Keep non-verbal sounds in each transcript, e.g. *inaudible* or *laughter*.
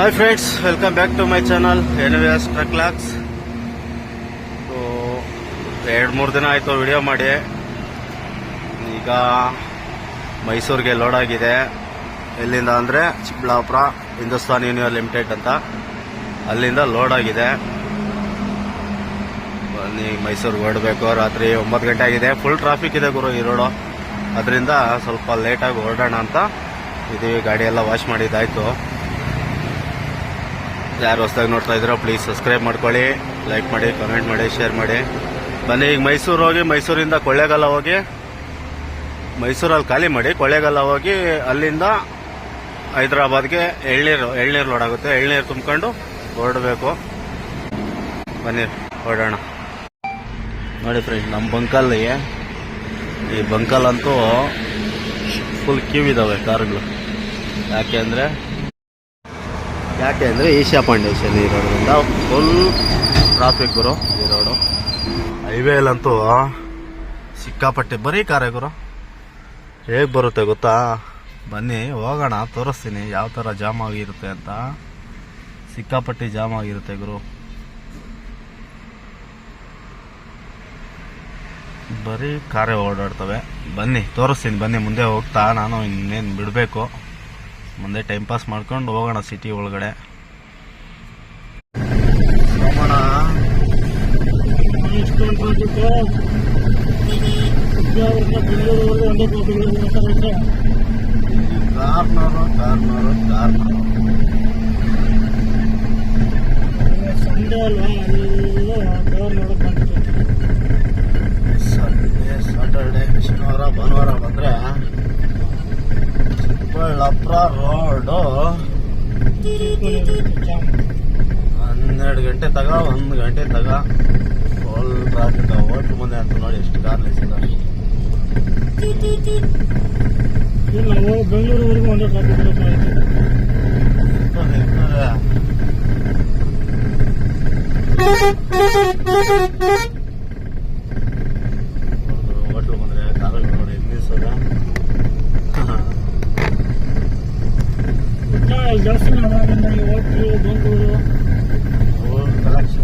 Hi friends welcome back to my channel NVS truck locks so ಎರಡು ಮೂರು ದಿನ ಆಯಿತು ವಿಡಿಯೋ ಮಾಡಿ. ಈಗ ಮೈಸೂರಿಗೆ ಲೋಡ್ ಆಗಿದೆ. ಎಲ್ಲಿಂದ ಅಂದರೆ ಚಿಕ್ಕಬಳ್ಳಾಪುರ ಹಿಂದೂಸ್ತಾನ್ ಯೂನಿಯನ್ ಲಿಮಿಟೆಡ್ ಅಂತ. ಅಲ್ಲಿಂದ ಲೋಡ್ ಆಗಿದೆ. ಬನ್ನಿ, ಮೈಸೂರಿಗೆ ಹೊರಡಬೇಕು. ರಾತ್ರಿ ಒಂಬತ್ತು ಗಂಟೆ ಆಗಿದೆ. ಫುಲ್ ಟ್ರಾಫಿಕ್ ಇದೆ ಗುರು ಈ ರೋಡು ಅದರಿಂದ ಸ್ವಲ್ಪ ಲೇಟಾಗಿ ಹೊರಡೋಣ ಅಂತ ಇದೀವಿ. ಗಾಡಿಯೆಲ್ಲ ವಾಶ್ ಮಾಡಿದ್ದಾಯ್ತು. ಯಾರು ಹೊಸ್ದಾಗಿ ನೋಡ್ತಾ ಇದ್ರೋ ಪ್ಲೀಸ್ ಸಬ್ಸ್ಕ್ರೈಬ್ ಮಾಡ್ಕೊಳ್ಳಿ ಲೈಕ್ ಮಾಡಿ ಕಮೆಂಟ್ ಮಾಡಿ ಶೇರ್ ಮಾಡಿ. ಬನ್ನಿ, ಈಗ ಮೈಸೂರು ಹೋಗಿ, ಮೈಸೂರಿಂದ ಕೊಳ್ಳೇಗಾಲ ಹೋಗಿ, ಮೈಸೂರಲ್ಲಿ ಖಾಲಿ ಮಾಡಿ, ಕೊಳ್ಳೇಗಾಲ ಹೋಗಿ ಅಲ್ಲಿಂದ ಹೈದರಾಬಾದ್ಗೆ ಎಳ್ನೀರು ಎಳ್ನೀರು ಲೋಡ್ ಆಗುತ್ತೆ. ಎಳ್ನೀರು ತುಂಬ್ಕೊಂಡು ಹೊರಡಬೇಕು. ಬನ್ನಿ, ಹೊರಡೋಣ. ನೋಡಿ ಫ್ರೆಂಡ್ ನಮ್ಮ ಬಂಕಲ್ಲಿ ಈ ಬಂಕಲ್ ಅಂತೂ ಫುಲ್ ಕ್ಯೂ ಇದ್ದಾವೆ ಕಾರ್ಗಳು. ಯಾಕೆ ಅಂದರೆ ಯಾಕೆ ಅಂದರೆ ಏಷ್ಯಾ ಫೌಂಡೇಶನ್ ಇರೋದ್ರಿಂದ ಫುಲ್ ಟ್ರಾಫಿಕ್ ಗುರು, ಈ ರೋಡು ಹೈವೇಲಂತೂ ಸಿಕ್ಕಾಪಟ್ಟೆ ಬರೀ ಕಾರೇ ಗುರು. ಹೇಗೆ ಬರುತ್ತೆ ಗೊತ್ತಾ? ಬನ್ನಿ, ಹೋಗೋಣ, ತೋರಿಸ್ತೀನಿ ಯಾವ ಥರ ಜಾಮ್ ಆಗಿರುತ್ತೆ ಅಂತ. ಸಿಕ್ಕಾಪಟ್ಟೆ ಜಾಮ್ ಆಗಿರುತ್ತೆ ಗುರು. ಬರೀ ಕಾರೇ ಓಡಾಡ್ತವೆ. ಬನ್ನಿ, ತೋರಿಸ್ತೀನಿ, ಬನ್ನಿ, ಮುಂದೆ ಹೋಗ್ತಾ ನಾನು ಇನ್ನೇನು ಬಿಡಬೇಕು. ಮುಂದೆ ಟೈಮ್ ಪಾಸ್ ಮಾಡ್ಕೊಂಡು ಹೋಗೋಣ ಸಿಟಿ ಒಳಗಡೆ. Corner corner corner. ಸಂಡೇ ಅಲ್ವಾ? ಎಲ್ಲ ನೋಡಕ್ ಸಂಡೇ ಸಾಟರ್ಡೆ ಶನಿವಾರ ಭಾನುವಾರ ಬಂದ್ರೆ ಚಿಕ್ಕಬಳ್ಳಾಪುರ ರೋಡು. ಹನ್ನೆರಡು ಗಂಟೆ ತಗ ಒಂದು ಗಂಟೆ ತಗ. ಫುಲ್ ಟ್ರಾಫಿಕ್ ಹೋಟ್ಲ್ ಮುಂದೆ ಅಂತ ನೋಡಿ ಎಷ್ಟು ಕಾರ್ ನಾವು ಬೆಂಗಳೂರುವರೆಗೂ ಒಂದೇ ಟ್ರಾಫಿಕ್ ಹೋಟ್ಲ್ ಬಂದ್ರೆ ಕಾರಲ್ಲಿ ನೋಡಿ ಎಲ್ಲಿ ನಿಲ್ಸೋದ ಜಾಸ್ತಿ ಈ ಹೋಟ್ಲು ಬೆಂಗಳೂರು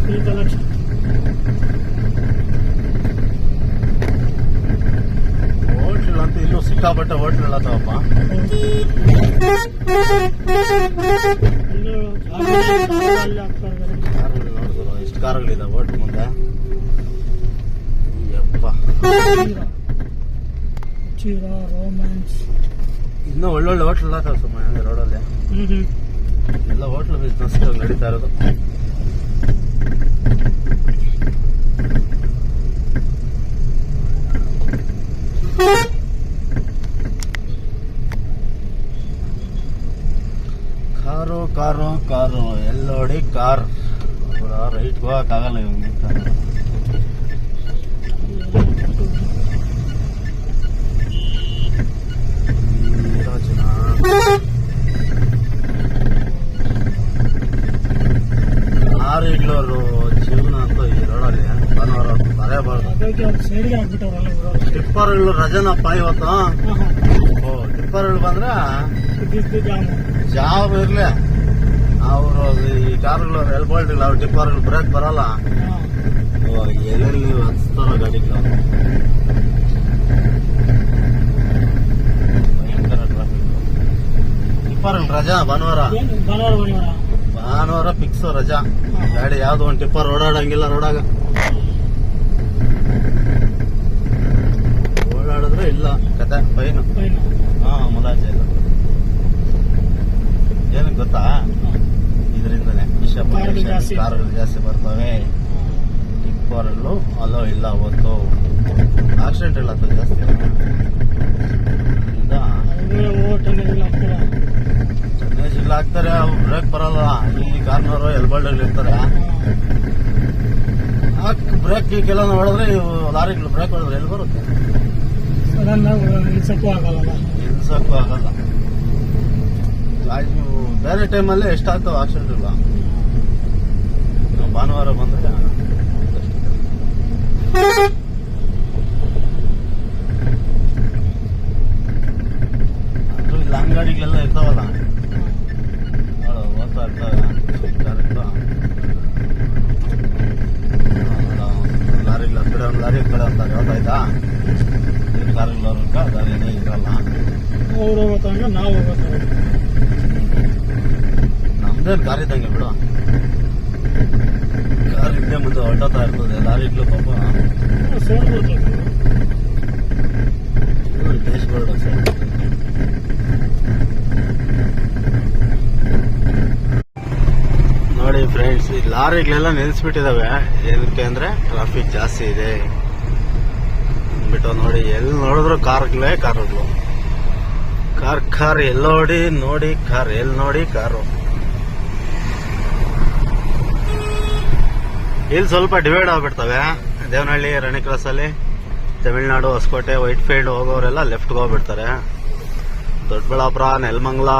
ಈ ಕಲೆಕ್ಷನ್ ಹೋಟ್ಲ್ ಅಂತ ಇಲ್ಲೂ ಸಿಕ್ಕಾಪಟ್ಟೆ ಹೋಟ್ಲ್ ಹೇಳತ್ತವಪ್ಪ ಇಲ್ಲೂ ಅಲ್ಲಿ ಆಗ್ತಾ ಇದ್ದಾರೆ ಕಾರುಗಳು ನೋಡಿದ್ರು ಎಷ್ಟು ಕಾರುಗಳಿದಾವೆ ಹೋಟ್ಲ್ ಮುಂದೆ. ಯಪ್ಪ. ಚೀರ ರೋಮ್ಯಾನ್ಸ್. ಇನ್ನೂ ಒಳ್ಳೊಳ್ಳೆ ಹೋಟ್ಲ್ ಸುಮ್ಮನೆ ರೋಡಲ್ಲಿ ಹ್ಮ್ ಹ್ಮ್ ಎಲ್ಲ ಹೋಟ್ಲ್ ಬಿಸ್ನೆಸ್ ನಡೀತಾ ಇರೋದು. Car car car. ಎಲ್ಲೋಡಿ car. Right ಹೋಗಕ್ಕಾಗಲ್ಲ ಇವಾಗ ನಿಂತಾನೆ. ಜನ. ಲಾರಿಗಳವರು ಜೀವನ ಅಂತ ಈ ರೋಡಲ್ಲಿ ಭಾನುವಾರ ಇವರು ಟಿಪ್ಪರ್ಗಳು ರಜನಪ್ಪ ಇವತ್ತು. ಓ ಟಿಪ್ಪರ್ಗಳು ಬಂದ್ರೆ ಜಾಬ್ ಇರ್ಲಿ. ಅವರು ಈ ಕಾರ್ಗಳು ಎಲ್ಬೋಲ್ಟ್ ಇಲ್ಲ ಅವ್ರು ಟಿಪ್ಪರ್ಗಳು ಬ್ರೇಕ್ ಬರಲ್ಲ. ಎಲ್ಲೆಲ್ಲಿ ಹಚ್ತಾರ ಗಾಡಿಗಳು ಭಯಂಕರ ಟ್ರಾಫಿಕ್ ಟಿಪ್ಪರ್ಗಳು ರಜಾ? ಭಾನುವಾರ? ಭಾನುವಾರ ಭಾನುವಾರ ಭಾನುವಾರ ಫಿಕ್ಸ್ ರಜಾ. ಗಾಡಿ ಯಾವ್ದು ಒಂದು ಟಿಪ್ಪರ್ ಓಡಾಡಂಗಿಲ್ಲ ರೋಡಾಗ ಓಡಾಡಿದ್ರೆ ಇಲ್ಲ ಕತೆ ಫೈನ್ ಹಾ ಮುಲಾಜೆ ಇಲ್ಲ ಏನಕ್ಕೆ ಗೊತ್ತಾ? ಇದರಿಂದನೇ ವಿಷಯ ಕಾರುಗಳು ಜಾಸ್ತಿ. ಬರ್ತವೆ. ಟಿಪ್ಪರ್ಗಳು ಅಲೋ ಇಲ್ಲ ಅವತ್ತು. ಆಕ್ಸಿಡೆಂಟ್ ಇಲ್ಲ ಜಾಸ್ತಿ. ಇಲ್ಲ ಹಾಕ್ತಾರೆ ಬ್ರೇಕ್ ಬರಲ್ಲ. ಈ ಕಾರ್ನವರು ಎಲ್ಬಲ್ಡಲ್ಲಿ ಇರ್ತಾರೆ. ಹಾಕಿ ಬ್ರೇಕ್ ಈಗೆಲ್ಲ ಹೊಡೆದ್ರೆ ಇವು ಲಾರಿಗಳು ಬ್ರೇಕ್ ಹೊಡೆದ್ರೆ ಎಲ್ಲಿ ಬರುತ್ತೆ? ನಿಲ್ಸಕ್ಕೂ ಆಗಲ್ಲ. ನಿಲ್ಸಕ್ಕೂ ಆಗಲ್ಲ. ಅದು ಬೇರೆ ಟೈಮಲ್ಲಿ ಎಷ್ಟಾಗ್ತಾವ ಆಕ್ಸಿಡೆಂಟ್ ಇಲ್ಲ ಭಾನುವಾರ ಬಂದ್ರೆ ಅದು ಇಲ್ಲ ಅಂಗಡಿಗಳೆಲ್ಲ ಇರ್ತಾವಲ್ಲ? ಇರ್ತವೆ ಕರೆಕ್ಟು ಲಾರಿಗಳು ಕಡೆ ಒಂದು ಲಾರಿ ಕಡೆ ಒಂದು ಲಾರಿ ದಾರಿನೇ ಇರಲ್ಲ. ಅವ್ರು ಹೋಗೋ ನಾವು ಹೋಗೋ ತನಕ. ನಮ್ದೇ ಕಾರ್ ಇದ್ದಂಗೆ ಬಿಡು. ಕಾರ್ ಹಿಂದೆ ಮುಂದೆ ಹೊರಟೋತಾ ಇರ್ತದೆ. ಲಾರಿಗಳು ಪಾಪ. ಸೌಂಡ್ ಬರ್ತದೆ ಬೋರ್ಡ್ ನೋಡಿ ಫ್ರೆಂಡ್ಸ್ ಈ ಲಾರಿಗಳೆಲ್ಲ ನಿಲ್ಲಿಸ್ಬಿಟ್ಟಿದಾವೆ ಏನಕ್ಕೆ ಅಂದ್ರೆ ಟ್ರಾಫಿಕ್ ಜಾಸ್ತಿ ಇದೆ. ಬಿಟ್ಟು ನೋಡಿ ಎಲ್ಲಿ ನೋಡಿದ್ರು ಕಾರ್ಗಳೇ ಕಾರುಗಳು. ಕಾರ್ ಕಾರ್ ಎಲ್ಲೋಡಿ ನೋಡಿ ನೋಡಿ, ಕಾರ್ ಎಲ್ಲಿ ನೋಡಿ, ಕಾರು. ಇಲ್ಲಿ ಸ್ವಲ್ಪ ಡಿವೈಡ್ ಆಗ್ಬಿಡ್ತವೆ. ದೇವನಹಳ್ಳಿ ರಣಿ ಕ್ರಾಸ್ ಅಲ್ಲಿ ತಮಿಳ್ನಾಡು, ಹೊಸಕೋಟೆ ವೈಟ್ ಫೀಲ್ಡ್ ಹೋಗೋರೆಲ್ಲ ಲೆಫ್ಟ್ಗೆ ಹೋಗ್ಬಿಡ್ತಾರೆ. ದೊಡ್ಡಬಳ್ಳಾಪುರ, ನೆಲಮಂಗ್ಲ,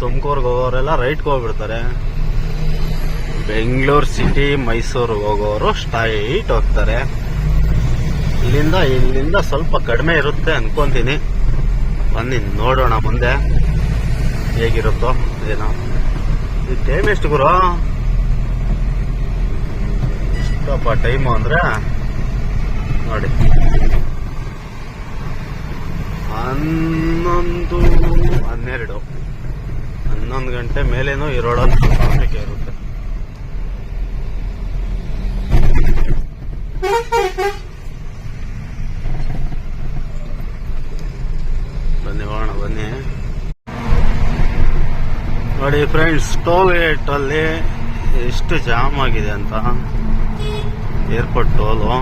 ತುಮಕೂರ್ಗೆ ಹೋಗೋರೆಲ್ಲ ರೈಟ್ಗೆ ಹೋಗ್ಬಿಡ್ತಾರೆ. ಬೆಂಗಳೂರು ಸಿಟಿ, ಮೈಸೂರು ಹೋಗೋರು ಸ್ಟೈಟ್ ಹೋಗ್ತಾರೆ. ಇಲ್ಲಿಂದ ಇಲ್ಲಿಂದ ಸ್ವಲ್ಪ ಕಡಿಮೆ ಇರುತ್ತೆ ಅನ್ಕೊಂತೀನಿ. ಬನ್ನಿ, ನೋಡೋಣ ಮುಂದೆ. ಹೇಗಿರುತ್ತೋ ಏನೋ. ಈ ಟೈಮ್ ಎಷ್ಟು ಗುರು? ಇಷ್ಟಪ್ಪ ಟೈಮು ಅಂದರೆ, ನೋಡಿ. ಹನ್ನೊಂದು ಹನ್ನೆರಡು. ಹನ್ನೊಂದು ಗಂಟೆ ಮೇಲೇನೂ ಈ ಇರುತ್ತೆ. ಬನ್ನಿ, ಹೋಗೋಣ, ಬನ್ನಿ. ನೋಡಿ ಫ್ರೆಂಡ್ಸ್ ಟೋಲ್ ಗೇಟ್ ಅಲ್ಲಿ ಎಷ್ಟು ಜಾಮ್ ಆಗಿದೆ ಅಂತ. ಏರ್ಪೋರ್ಟ್ ಟೋಲು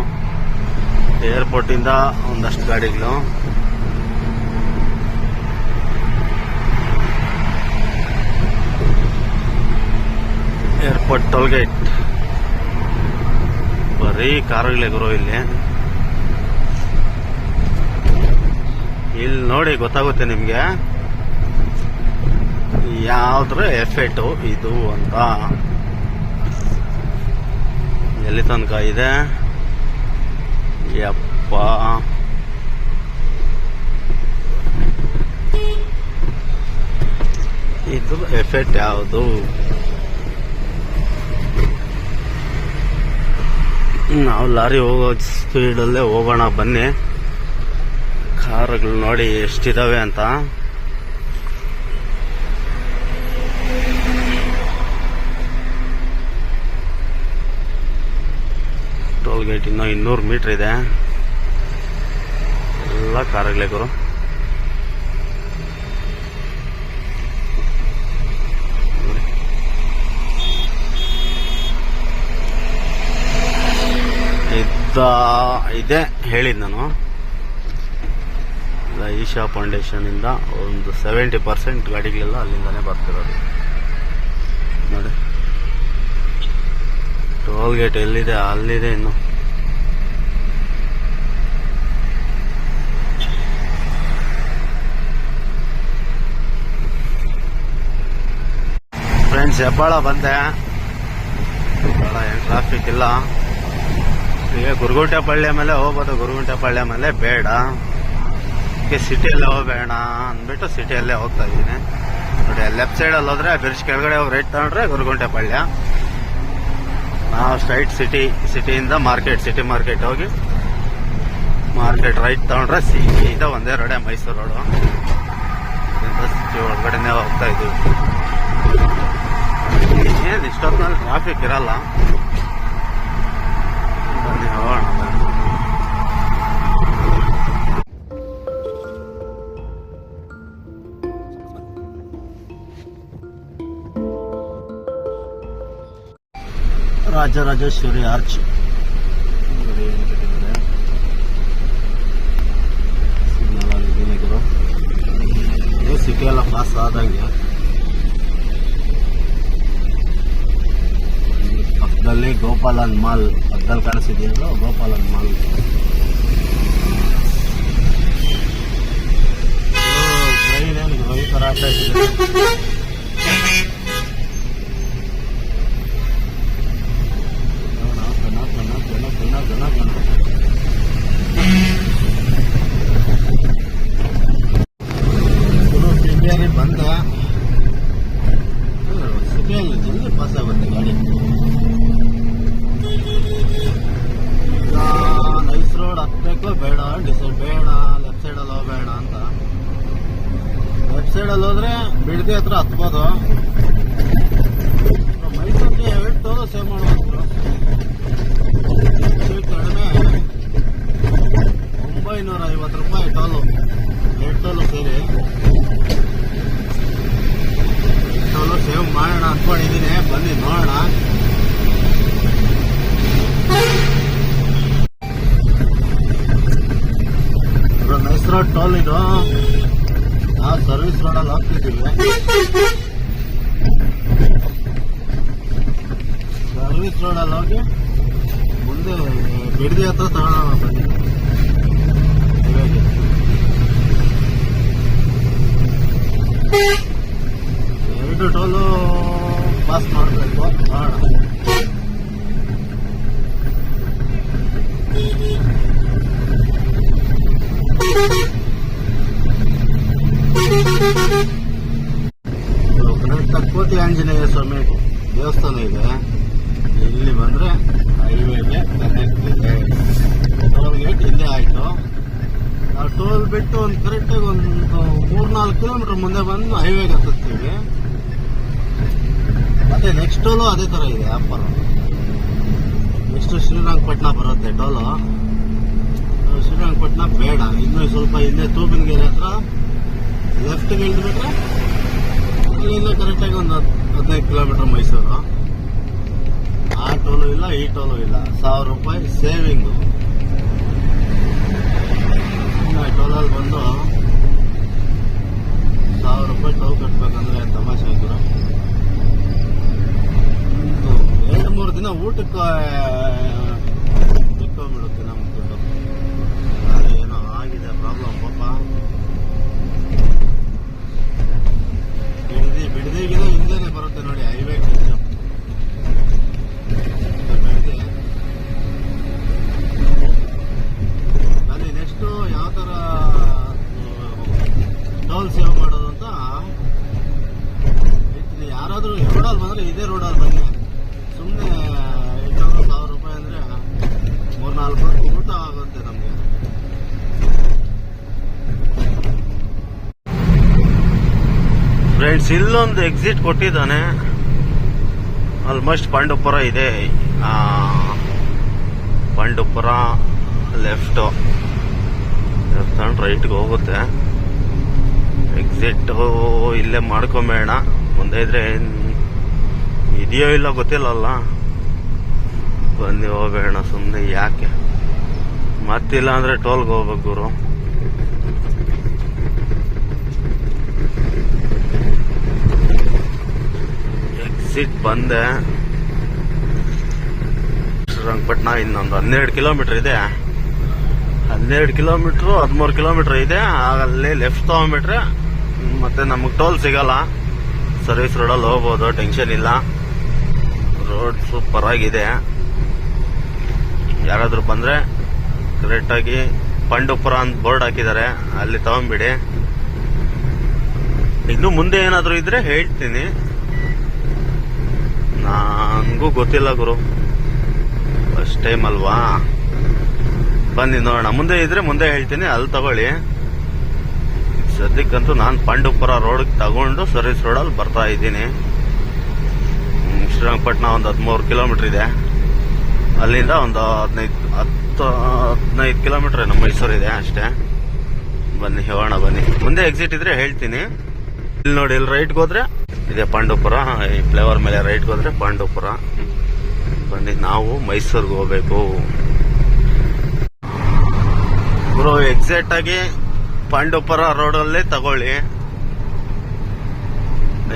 ಏರ್ಪೋರ್ಟ್ ಇಂದ ಒಂದಷ್ಟು ಗಾಡಿಗಳು. ಏರ್ಪೋರ್ಟ್ ಟೋಲ್ ಗೇಟ್ ಬರೀ ಕಾರುಗಳೇ ಗುರು ಇಲ್ಲಿ. ಇಲ್ಲಿ ನೋಡಿ ಗೊತ್ತಾಗುತ್ತೆ ನಿಮ್ಗೆ. ಯಾವ್ದ್ರ ಎಫೆಕ್ಟು ಇದು ಅಂತ. ಎಲ್ಲಿ ತನಕ ಇದೆ? ಯಪ್ಪ. ಇದು ಎಫೆಕ್ಟ್ ಯಾವುದು? ನಾವು ಲಾರಿ ಹೋಗೋ ಸ್ಪೀಡಲ್ಲೇ ಹೋಗೋಣ, ಬನ್ನಿ. ಕಾರ್ಗಳು ನೋಡಿ ಎಷ್ಟಿದಾವೆ ಅಂತ. ಟೋಲ್ ಗೇಟ್ ಇನ್ನೂ ಇನ್ನೂರು ಮೀಟ್ರ್ ಇದೆ. ಎಲ್ಲ ಕಾರುಗಳೇ ಗುರು ನೋಡಿ. ಇದ್ದ ಇದೆ ಹೇಳಿದ್ ನಾನು. ಈಶಾ ಫೌಂಡೇಶನ್ ಇಂದ ಒಂದು ಸೆವೆಂಟಿ ಪರ್ಸೆಂಟ್ ಗಾಡಿಗಳೆಲ್ಲ ಅಲ್ಲಿಂದಾನೇ ಬರ್ತಿರೋದು. ನೋಡಿ. ಟೋಲ್ ಗೇಟ್ ಎಲ್ಲಿದೆ, ಅಲ್ಲಿದೆ ಇನ್ನು. ಫ್ರೆಂಡ್ಸ್ ಹೆಬ್ಬಾಳ ಬಂದೆ. ಟ್ರಾಫಿಕ್ ಇಲ್ಲ. ಈಗ ಗುರುಗುಂಟೆಪಳ್ಳಿ ಮೇಲೆ ಹೋಗ್ಬೋದು. ಗುರುಗುಂಟೆಪಳ್ಳಿ ಮೇಲೆ ಬೇಡ. ಸಿಟಿಯಲ್ಲೇ ಹೋಗಬೇಡ ಅಂದ್ಬಿಟ್ಟು ಸಿಟಿಯಲ್ಲೇ ಹೋಗ್ತಾ ಇದ್ದೀನಿ. ನೋಡಿ ಲೆಫ್ಟ್ ಸೈಡಲ್ಲಿ ಹೋದ್ರೆ ಬ್ರಿಡ್ಜ್ ಕೆಳಗಡೆ ಹೋಗಿ ರೈಟ್ ತಗೊಂಡ್ರೆ ಗುರುಗುಂಟೆಪಳ್ಳಿ ನಾವು ಸ್ಟ್ರೈಟ್ ಸಿಟಿ ಸಿಟಿಯಿಂದ ಮಾರ್ಕೆಟ್ ಸಿಟಿ ಮಾರ್ಕೆಟ್ ಹೋಗಿ ಮಾರ್ಕೆಟ್ ರೈಟ್ ತಗೊಂಡ್ರೆ ಸೀದಾ ಒಂದೇ ರೋಡೆ ಮೈಸೂರು ರೋಡು ಸಿಟಿ ಒಳಗಡೆನೆ ಹೋಗ್ತಾ ಇದ್ದೀವಿ. ಏನು ಇಷ್ಟೊತ್ತಿನಲ್ಲಿ ಟ್ರಾಫಿಕ್ ಇರಲ್ಲ. ಗುರು. ಇದು ಸಿಟಿ ಎಲ್ಲ ಪಾಸ್ ಆದಂಗೆ ಇಲ್ಲಿ ಪಕ್ಕದಲ್ಲಿ ಗೋಪಾಲನ್ ಮಾಲ್ ಪಕ್ಕದಲ್ಲಿ ಕಾಣಿಸಿದೆಯಲ್ಲ ಗೋಪಾಲನ್ ಮಾಲ್ ಟ್ರೈನ್ ಏನು ಗುರು ಈ ಥರ ಆಗ್ತಾ ಇದೆ ಟೋಲ್ ಇದು ನಾವು ಸರ್ವಿಸ್ ರೋಡಲ್ಲಿ ಹೋಗ್ತಿದ್ದೀವಿ ಸರ್ವಿಸ್ ರೋಡಲ್ಲಿ ಹೋಗಿ ಮುಂದೆ, ಬಿಡದಿ ಹತ್ರ ತಗೊಳ್ಳೋಣ ಬನ್ನಿ. ಎರಡು ಟೋಲು ಪಾಸ್ ಮಾಡಬೇಕು. ಮಾಡೋಣ. ತಕ್ಕೋತಿ ಆಂಜನೇಯ ಸ್ವಾಮಿ ದೇವಸ್ಥಾನ ಇದೆ. ಇಲ್ಲಿ ಬಂದ್ರೆ ಹೈವೇಗೆ ಕನೆಕ್ಟ್ ಇದೆ ಟೋಲ್ ಗೇಟ್ ಇಲ್ಲೇ ಆಯ್ತು. ನಾವು ಟೋಲ್ ಬಿಟ್ಟು ಒಂದು ಕರೆಕ್ಟಾಗಿ ಒಂದು ಮೂರ್ನಾಲ್ಕು ಕಿಲೋಮೀಟರ್ ಮುಂದೆ ಬಂದು ಹೈವೇಗೆ ಹತ್ತಿಸ್ತೀವಿ ಮತ್ತೆ ನೆಕ್ಸ್ಟ್ ಟೋಲು ಅದೇ ತರ ಇದೆ ಆಫರ್ ನೆಕ್ಸ್ಟ್ ಶ್ರೀರಂಗಪಟ್ಟಣ ಬರುತ್ತೆ ಟೋಲು ಶ್ರೀರಂಗಪಟ್ಟಣ ಬೇಡ, ಇನ್ನೂ ಸ್ವಲ್ಪ ಹಿಂದೆ ತೂಬಿನಗೆರೆ ಹತ್ರ ಲೆಫ್ಟ್ಗೆ ಇಳಿದ್ಬಿಟ್ರೆ ಅಲ್ಲಿಂದ ಕರೆಕ್ಟಾಗಿ ಒಂದು ಹದಿನೈದು ಕಿಲೋಮೀಟರ್ ಮೈಸೂರು. ಆ ಟೋಲು ಇಲ್ಲ, ಈ ಟೋಲು ಇಲ್ಲ. ಸಾವಿರ ರೂಪಾಯಿ ಸೇವಿಂಗು ಟೋಲಲ್ಲಿ ಬಂದು ಸಾವಿರ ರೂಪಾಯಿ ಟೋಲ್ ಕಟ್ಬೇಕಂದ್ರೆ ತಮಾಷೆ ಇದ್ರು ಎರಡು ಮೂರು ದಿನ ಊಟಕ್ಕೆ ಇಟ್ಕೊಂಡ್ಬಿಡುತ್ತೆ ನಮ್ಗೆ ದುಡ್ಡು ಅದೇ ಏನೋ ಆಗಿದೆ ಪ್ರಾಬ್ಲಮ್ ಪಾಪ ಬಿಡದಿ ಬಿಡದಿಗಿನ ಹಿಂದೆನೆ ಬರುತ್ತೆ ನೋಡಿ ಹೈವೇ ಬಿಡದಿ ಅಲ್ಲಿ ನೆಕ್ಸ್ಟ್ ಯಾವ ತರ ಟೋಲ್ ಸೇವ್ ಮಾಡೋದು ಅಂತ ಹೇಳ್ತೀನಿ ಯಾರಾದ್ರೂ ರೋಡಲ್ಲಿ ಬಂದ್ರೆ ಇದೇ ರೋಡಲ್ಲಿ ಬನ್ನಿ ಸುಮ್ಮನೆ ಎಂಟುನೂರು ಸಾವಿರ ರೂಪಾಯಿ ಅಂದ್ರೆ ಮೂರ್ನಾಲ್ಕು ಹೊತ್ತು ಊಟ ಆಗುತ್ತೆ ನಮಗೆ ಫ್ರೆಂಡ್ಸ್ ಇಲ್ಲೊಂದು ಎಕ್ಸಿಟ್ ಕೊಟ್ಟಿದ್ದಾನೆ. ಆಲ್ಮೋಸ್ಟ್ ಪಾಂಡುಪುರ ಇದೆ. ಪಾಂಡುಪುರ ಲೆಫ್ಟ್ ಲೆಫ್ಟ್ ರೈಟ್ಗೆ ಹೋಗುತ್ತೆ. ಎಕ್ಸಿಟ್ ಇಲ್ಲೇ ಮಾಡ್ಕೊಂಬೇಡ ಮುಂದೆ ಇದ್ರೆ ಇದೆಯೋ ಇಲ್ಲ ಗೊತ್ತಿಲ್ಲಲ್ಲ. ಬನ್ನಿ ಹೋಗಬೇಡ ಸುಮ್ಮನೆ ಯಾಕೆ? ಮತ್ತಿಲ್ಲ ಅಂದರೆ ಟೋಲ್ಗೆ ಹೋಗ್ಬೇಕು ಗುರು. ಎಕ್ಸಿಟ್ ಬಂದೆ. ಶ್ರೀರಂಗಪಟ್ಟಣ ಇನ್ನೊಂದು ಹನ್ನೆರಡು ಕಿಲೋಮೀಟರ್ ಇದೆ. ಹನ್ನೆರಡು ಕಿಲೋಮೀಟ್ರು ಹದಿಮೂರು ಕಿಲೋಮೀಟರ್ ಇದೆ. ಅಲ್ಲಿ ಲೆಫ್ಟ್ ತೊಗೊಂಬಿಟ್ರೆ ಮತ್ತೆ ನಮಗೆ ಟೋಲ್ ಸಿಗಲ್ಲ. ಸರ್ವಿಸ್ ರೋಡಲ್ಲಿ ಹೋಗ್ಬೋದು ಟೆನ್ಷನ್ ಇಲ್ಲ. ರೋಡ್ ಸೂಪರ್ ಆಗಿದೆ. ಯಾರಾದರೂ ಬಂದ್ರೆ ಕರೆಕ್ಟಾಗಿ ಪಂಡುಪುರ ಅಂತ ಬೋರ್ಡ್ ಹಾಕಿದ್ದಾರೆ. ಅಲ್ಲಿ ತಗೊಂಬಿಡಿ. ಇನ್ನು ಮುಂದೆ ಏನಾದರೂ ಇದ್ರೆ ಹೇಳ್ತೀನಿ. ನನಗೂ ಗೊತ್ತಿಲ್ಲ ಗುರು. ಫಸ್ಟ್ ಟೈಮ್ ಅಲ್ವಾ? ಬನ್ನಿ ನೋಡೋಣ. ಮುಂದೆ ಇದ್ರೆ ಮುಂದೆ ಹೇಳ್ತೀನಿ, ಅಲ್ಲಿ ತಗೊಳ್ಳಿ. ಸದ್ಯಕ್ಕಂತೂ ನಾನು ಪಾಂಡುಪುರ ರೋಡ್ಗೆ ತಗೊಂಡು ಸರ್ವಿಸ್ ರೋಡಲ್ಲಿ ಬರ್ತಾ ಇದ್ದೀನಿ. ಶ್ರೀರಂಗಪಟ್ಟಣ ಒಂದು ಹದಿಮೂರು ಕಿಲೋಮೀಟರ್ ಇದೆ. ಅಲ್ಲಿಂದ ಒಂದು ಹದಿನೈದು, ಹತ್ತು, ಹದಿನೈದು ಕಿಲೋಮೀಟರ್ ನಮ್ಮ ಮೈಸೂರು ಇದೆ ಅಷ್ಟೇ. ಬನ್ನಿ, ಹೇಳೋಣ ಬನ್ನಿ. ಮುಂದೆ ಎಕ್ಸಿಟ್ ಇದ್ರೆ ಹೇಳ್ತೀನಿ. ಇಲ್ಲಿ ನೋಡಿ, ಇಲ್ಲಿ ರೈಟ್ಗೆ ಹೋದ್ರೆ ಇದೆ ಪಾಂಡವಪುರ ಈ ಫ್ಲೇವರ್ ಮೇಲೆ ರೈಟ್ಗೆ ಹೋದ್ರೆ ಪಾಂಡವಪುರ ಬನ್ನಿ, ನಾವು ಮೈಸೂರಿಗೆ ಹೋಗ್ಬೇಕು. ಗುರು ಎಕ್ಸಾಕ್ಟ್ ಆಗಿ ಪಾಂಡುಪುರ ರೋಡಲ್ಲೇ ತಗೊಳ್ಳಿ.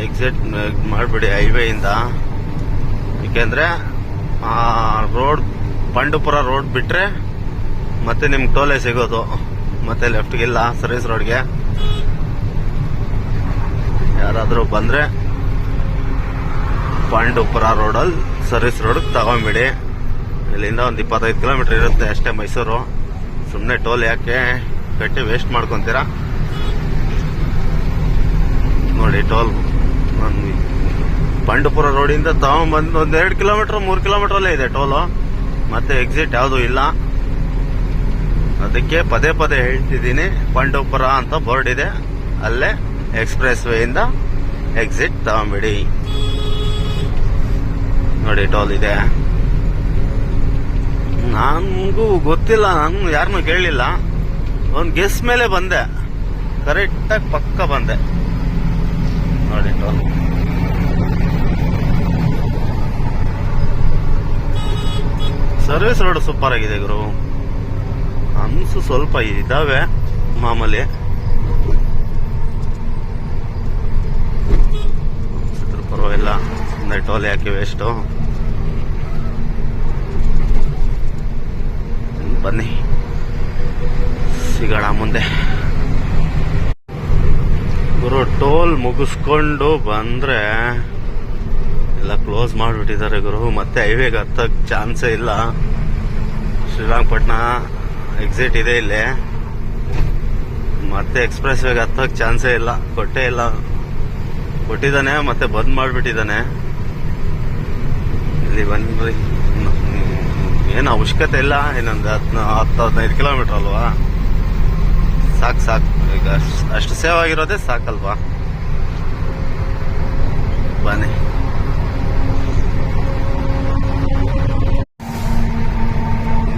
ಎಕ್ಸಾಕ್ಟ್ ಮಾಡ್ಬಿಡಿ ಹೈವೇ ಇಂದ. ಏಕೆಂದ್ರೆ, ಆ ರೋಡ್ ಪಾಂಡವಪುರ ರೋಡ್ ಬಿಟ್ರೆ ಮತ್ತೆ ನಿಮ್ಗೆ ಟೋಲೆ ಸಿಗೋದು. ಮತ್ತೆ ಲೆಫ್ಟ್ಗಿಲ್ಲ ಸರ್ವಿಸ್ ರೋಡ್ಗೆ ಯಾರಾದರೂ ಬಂದ್ರೆ ಪಾಂಡುಪುರ ರೋಡಲ್ಲಿ ಸರ್ವಿಸ್ ರೋಡ್ ತಗೊಂಬಿಡಿ ಇಲ್ಲಿಂದ ಒಂದು ಇಪ್ಪತ್ತೈದು ಕಿಲೋಮೀಟರ್ ಇರುತ್ತೆ ಅಷ್ಟೇ ಮೈಸೂರು. ಸುಮ್ಮನೆ ಟೋಲ್ ಯಾಕೆ ಕಟ್ಟಿ ವೇಸ್ಟ್ ಮಾಡ್ಕೊಂತೀರಾ? ನೋಡಿ ಟೋಲ್ ಪಾಂಡವಪುರ ರೋಡಿಂದ ತಗೊಂಬಂದು ಒಂದು ಎರಡು ಕಿಲೋಮೀಟರ್, ಮೂರು ಕಿಲೋಮೀಟರ್ ಇದೆ ಟೋಲು. ಮತ್ತೆ ಎಕ್ಸಿಟ್ ಯಾವುದು ಇಲ್ಲ. ಅದಕ್ಕೆ ಪದೇ ಪದೇ ಹೇಳ್ತಿದ್ದೀನಿ, ಪಾಂಡವಪುರ ಅಂತ ಬೋರ್ಡ್ ಇದೆ. ಅಲ್ಲೇ ಎಕ್ಸ್ಪ್ರೆಸ್ ವೇಯಿಂದ ಎಕ್ಸಿಟ್ ತಗೊಂಬಿಡಿ ನೋಡಿ ಟೋಲ್ ಇದೆ. ನನಗೂ ಗೊತ್ತಿಲ್ಲ, ನಾನು ಯಾರನ್ನೂ ಕೇಳಲಿಲ್ಲ ಒಂದು ಗೆಸ್ ಮೇಲೆ ಬಂದೆ. ಕರೆಕ್ಟಾಗಿ ಪಕ್ಕ ಬಂದೆ. ನೋಡಿ ಟೋಲ್ ಸರ್ವಿಸ್ ರೋಡ್ ಸೂಪರ್ ಆಗಿದೆ ಗುರು. ಅನ್ಸು ಸ್ವಲ್ಪ ಇದಾವೆ, ಮಾಮೂಲಿ. ಪರವಾಗಿಲ್ಲ. ಟೋಲ್ ಯಾಕೆ ವೇಸ್ಟು ಬನ್ನಿ. ಸಿಗೋಣ ಮುಂದೆ. ಗುರು, ಟೋಲ್ ಮುಗಿಸ್ಕೊಂಡು ಬಂದ್ರೆ ಎಲ್ಲ ಕ್ಲೋಸ್ ಮಾಡಿಬಿಟ್ಟಿದ್ದಾರೆ ಗುರು. ಮತ್ತೆ ಹೈವೇಗೆ ಹತ್ತಕ್ಕೆ ಚಾನ್ಸೇ ಇಲ್ಲ. ಶ್ರೀರಂಗಪಟ್ಟಣ ಎಕ್ಸಿಟ್ ಇದೆ ಇಲ್ಲಿ. ಮತ್ತೆ ಎಕ್ಸ್ಪ್ರೆಸ್ ವೇಗೆ ಹತ್ತಕ್ಕೆ ಚಾನ್ಸೇ ಇಲ್ಲ. ಕೊಟ್ಟೇ ಇಲ್ಲ. ಕೊಟ್ಟಿದ್ದಾನೆ, ಮತ್ತೆ ಬಂದ್ ಮಾಡಿಬಿಟ್ಟಿದ್ದಾನೆ. ಇಲ್ಲಿ ಬಂದ್ರಿ ಏನು ಅವಶ್ಯಕತೆ ಇಲ್ಲ, ಇನ್ನೊಂದು ಹತ್ತು ಹತ್ತು, ಹದಿನೈದು ಕಿಲೋಮೀಟರ್ ಅಲ್ವಾ? ಸಾಕು ಸಾಕು. ಈಗ ಅಷ್ಟ್- ಸೇವ್ ಆಗಿರೋದೇ ಸಾಕಲ್ವಾ? ಬನ್ನಿ.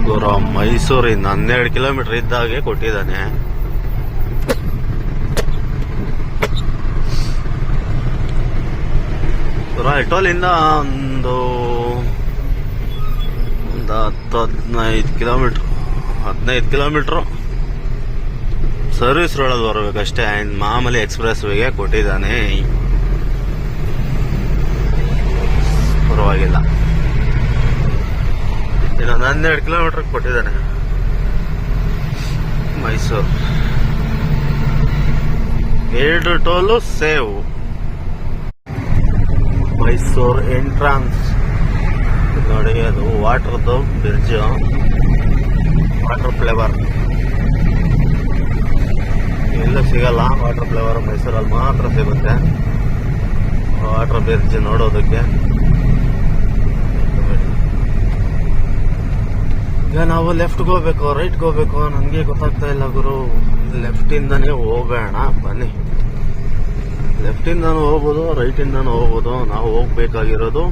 ಗುರು ಮೈಸೂರಿಂದ ಹನ್ನೆರಡು ಕಿಲೋಮೀಟರ್ ಇದ್ದಾಗೆ ಕೊಟ್ಟಿದ್ದಾನೆ. ರಾಯ್ಟೋಲಿಂದ ಒಂದು ಒಂದು ಹತ್ತು ಹದಿನೈದು ಕಿಲೋಮೀಟ್ರ್, ಹದಿನೈದು ಕಿಲೋಮೀಟ್ರು. ಸರ್ವಿಸ್ ರೋಡಲ್ಲಿ ಬರಬೇಕಷ್ಟೇ ಆ್ಯಂಡ್ ಮಾಮೂಲಿ ಎಕ್ಸ್ಪ್ರೆಸ್ ವೇಗೆ ಕೊಟ್ಟಿದ್ದಾನೆ. ಪರವಾಗಿಲ್ಲ. ಇನ್ನೊಂದು ಹನ್ನೆರಡು ಕಿಲೋಮೀಟ್ರ್ ಕೊಟ್ಟಿದ್ದಾನೆ. ಮೈಸೂರು. ಎರಡು ಟೋಲು ಸೇವ್. ಮೈಸೂರು ಎಂಟ್ರಾನ್ಸ್ ನೋಡಿ, ಅದು ವಾಟರ್ದು ಬ್ರಿಡ್ಜ್ ವಾಟರ್ ಫ್ಲೇವರ್ ಎಲ್ಲೂ ಸಿಗಲ್ಲ ವಾಟರ್ ಫ್ಲೇವರ್ ಮೈಸೂರಲ್ಲಿ ಮಾತ್ರ ಸಿಗುತ್ತೆ. ವಾಟರ್ ಬ್ರಿಡ್ಜ್ ನೋಡೋದಕ್ಕೆ. ಈಗ ನಾವು ಲೆಫ್ಟ್ಗೆ ಹೋಗ್ಬೇಕು ರೈಟ್ಗೆ ಹೋಗ್ಬೇಕು, ನನಗೆ ಗೊತ್ತಾಗ್ತಾ ಇಲ್ಲ ಗುರು. ಲೆಫ್ಟಿಂದನೇ ಹೋಗೋಣ, ಬನ್ನಿ. ಲೆಫ್ಟಿಂದನೂ ಹೋಗ್ಬೋದು ರೈಟಿಂದನೂ ಹೋಗ್ಬೋದು. ನಾವು ಹೋಗ್ಬೇಕಾಗಿರೋದು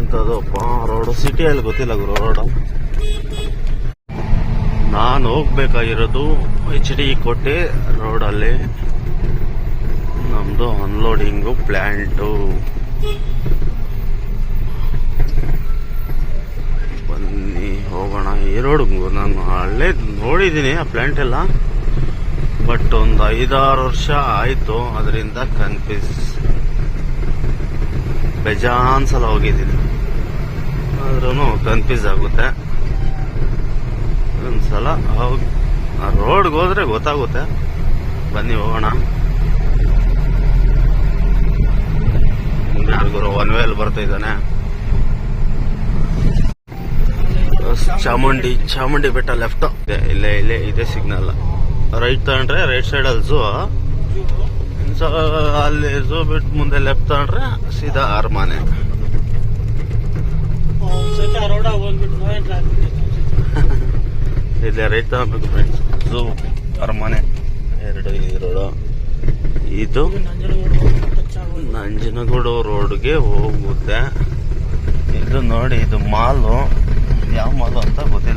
ಎಂತದು ರೋಡ್ ಸಿಟಿಯಲ್ಲಿ ಗೊತ್ತಿಲ್ಲ ಗುರು, ರೋಡ್. ನಾನು ಹೋಗ್ಬೇಕಾಗಿರೋದು ಎಚ್ ಡಿ ಕೋಟೆ ರೋಡಲ್ಲಿ. ನಮ್ದು ಅನ್ಲೋಡಿಂಗು ಪ್ಲ್ಯಾಂಟು ಬನ್ನಿ, ಹೋಗೋಣ. ಈ ರೋಡ್ ನಾನು ಹಳ್ಳೆ ನೋಡಿದ್ದೀನಿ, ಆ ಪ್ಲಾಂಟ್ ಎಲ್ಲ. ಬಟ್ ಒಂದು ಐದಾರು ವರ್ಷ ಆಯಿತು, ಅದರಿಂದ ಕನ್ಫ್ಯೂಸ್ ಬೇಜಾನ್ ಸಲ ಹೋಗಿದ್ದೀನಿ. ಆದ್ರೂ ಕನ್ಫ್ಯೂಸ್ ಆಗುತ್ತೆ. ಒಂದ್ಸಲ ಹೋಗಿ ಆ ರೋಡ್ಗೆ ಹೋದ್ರೆ ಗೊತ್ತಾಗುತ್ತೆ. ಬನ್ನಿ ಹೋಗೋಣ. ಯಾರಿಗೂ ಒನ್ ವೇಲ್ ಬರ್ತಾ ಇದ್ದಾನೆ. ಚಾಮುಂಡಿ ಚಾಮುಂಡಿ ಬೆಟ್ಟ ಲೆಫ್ಟ್ ಇಲ್ಲೇ ಇಲ್ಲೇ, ಇದೆ ಸಿಗ್ನಲ್ ರೈಟ್ ತಗೊಂಡ್ರೆ ರೈಟ್ ಸೈಡ್ ಅಲ್ಲಿ ಝೂ ಅಲ್ಲಿ ಝೂ ಬಿಟ್ಟು ಮುಂದೆ ಲೆಫ್ಟ್ ತಗೊಂಡ್ರೆ ಸೀದಾ ಅರಮನೆ. *laughs* ಇಲ್ಲೇ ರೈತ ಬೇಕು ಫ್ರೆಂಡ್ಸ್ ಅರಮನೆ ಎರಡು ಈ ರೋಡ. ಇದು ನಂಜನಗೂಡು ರೋಡ್ಗೆ ಹೋಗುತ್ತೆ. ಇದು ನೋಡಿ ಇದು ಮಾಲು. ಯಾವ ಮಾಲು ಅಂತ ಗೊತ್ತಿಲ್ಲ.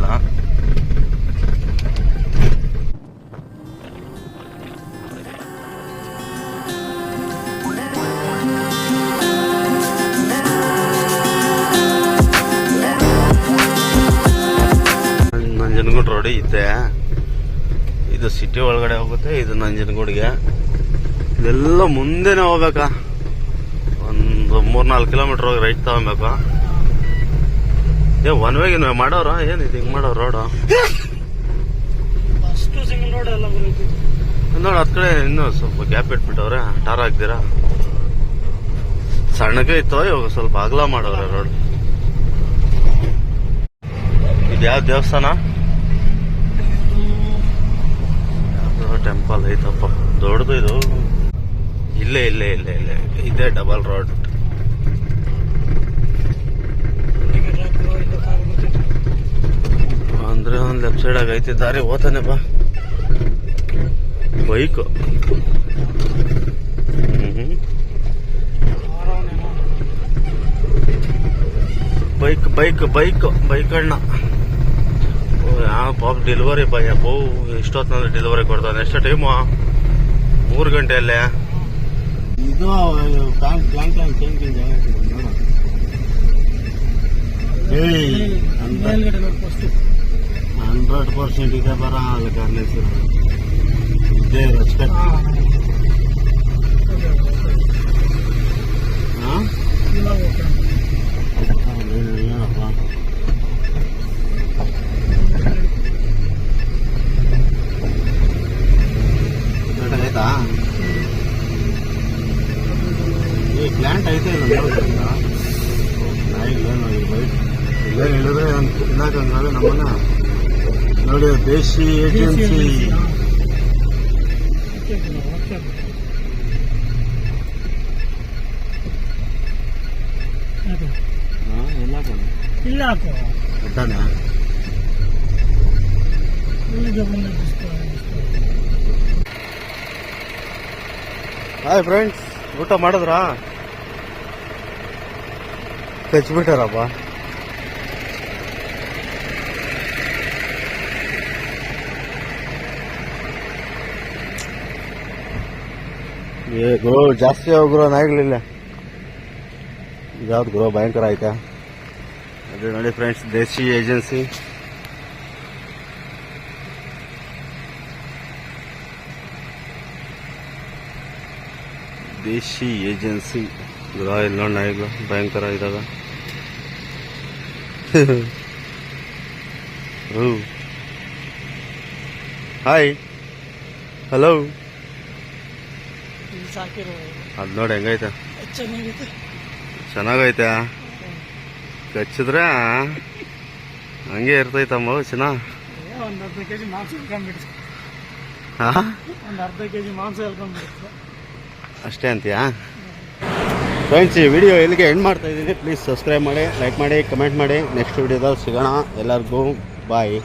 ನಂಜನಗೂಡಿಗೆ ಇದೆಲ್ಲ ಮುಂದೆನೆ ಹೋಗ್ಬೇಕಾ? ಒಂದು ಮೂರ್ನಾಲ್ಕು ಕಿಲೋಮೀಟರ್ ಹೋಗಿ ರೈಟ್ ತಗೊಬೇಕು ಏ ಒನ್ ವೇಗೆ ಮಾಡೋರ? ಏನ್ ಇದು ಹಿಂಗ್ ಮಾಡೋ ರೋಡು ನೋಡಿ ಹತ್ ಕಡೆ ಇನ್ನೂ ಸ್ವಲ್ಪ ಗ್ಯಾಪ್ ಇಟ್ಬಿಟ್ಟವ್ರೆ. ಟಾರ್ ಹಾಕ್ದಿರಾ? ಸಣ್ಣಗೆ ಇತ್ತು ಇವಾಗ ಸ್ವಲ್ಪ ಅಗಲ ಮಾಡವ್ರೆ ರೋಡ್ ಇದು ಯಾವ ದೇವಸ್ಥಾನ? ಟೆಂಪಲ್ ಐತಪ್ಪ ದೊಡ್ಡದು ಇದು. ಇಲ್ಲೇ ಇಲ್ಲೇ ಇಲ್ಲೇ ಇಲ್ಲೇ. ಇದೇ ಡಬಲ್ ರೋಡ್ ಅಂದ್ರೆ ಒಂದು ಲೆಫ್ಟ್ ಸೈಡ್ ಐತಿ. ದಾರಿ ಓತಾನೆ ಬಾ. Bike bike bike bike bike ಅಣ್ಣ. ಯಾವ ಪಾಪ ಡೆಲಿವರಿ ಬಾಯ್ ಬೋ ಎಷ್ಟೊತ್ತಿನಲ್ಲಿ ಡೆಲಿವರಿ ಕೊಡ್ತಾನೆ. ಎಷ್ಟು ಟೈಮು ಮೂರು ಗಂಟೆಯಲ್ಲೇ. ಇದು ಹಂಡ್ರೆಡ್ ಪರ್ಸೆಂಟ್ ಇದೆ ಬರ ಅಲ್ಲಿ ಕಾರ್ನೆಸ್ ಇದೇ ರಚ್ಕಟ್ ಹಾಂ. ಏನಪ್ಪ? ಆಯ್ತಾ ಈ ಪ್ಲಾಂಟ್ ಐತೆ ಇಲ್ಲ ನೋಡ್ಬೇಕಾ? ನಾ ಇಲ್ಲ ನೋಡಿ ಬೈಕ್ ಇಲ್ಲೇ ಹೇಳಿದ್ರೆ ತಿನ್ನಕಂದ್ರೆ ನಮ್ಮನ್ನ ನೋಡಿ ದೇಶಿ ಏಜೆನ್ಸಿ ಎಲ್ಲ ಇಲ್ಲ ಹಾಕು ಹಾಯ್ ಫ್ರೆಂಡ್ಸ್ ಊಟ ಮಾಡಿದ್ರಾ? ಕಚ್ಬಿಟ್ಟಾರಪ್ಪ ಏ ಗುರು ಜಾಸ್ತಿ ಗ್ರೋ ನಾಯಿಗಳಿಲ್ಲ. ಯಾವ್ದು ಗ್ರೋ ಭಯಂಕರ ಆಯ್ತಾ? ಅದು ನೋಡಿ ಫ್ರೆಂಡ್ಸ್ ದೇಶಿ ಏಜೆನ್ಸಿ ದೇಶಿ ಏಜೆನ್ಸಿ ಗುರು ಇಲ್ಲಿ ನಾಯಿಗಳು ಭಯಂಕರ ಇದಾಗ ಹಾಯ್ ಹಲೋ ಅದು ನೋಡಿ ಹೆಂಗೈತೆ? ಚೆನ್ನಾಗೈತೆ. ಕಚ್ಚಿದ್ರೆ ಹಂಗೆ ಇರ್ತೈತಮ್ಮ ಚೆನ್ನ ಒಂದು ಅರ್ಧ ಕೆ ಜಿ ಮಾಂಸ ಹಾ? ಒಂದು ಅರ್ಧ ಕೆ ಜಿ ಮಾಂಸ ಎಲ್ಕೊಂಡ್ಬಿಡ್ತು ಅಷ್ಟೇ ಅಂತೀಯಾ? ಫ್ರೆಂಡ್ಸ್ ಈ ವಿಡಿಯೋ ಎಲ್ಲಿಗೆ ಎಂಡ್ ಮಾಡ್ತಾ ಇದ್ದೀನಿ. ಪ್ಲೀಸ್ ಸಬ್ಸ್ಕ್ರೈಬ್ ಮಾಡಿ ಲೈಕ್ ಮಾಡಿ ಕಮೆಂಟ್ ಮಾಡಿ. ನೆಕ್ಸ್ಟ್ ವಿಡಿಯೋದಲ್ಲಿ ಸಿಗೋಣ. ಎಲ್ಲರಿಗೂ ಬಾಯ್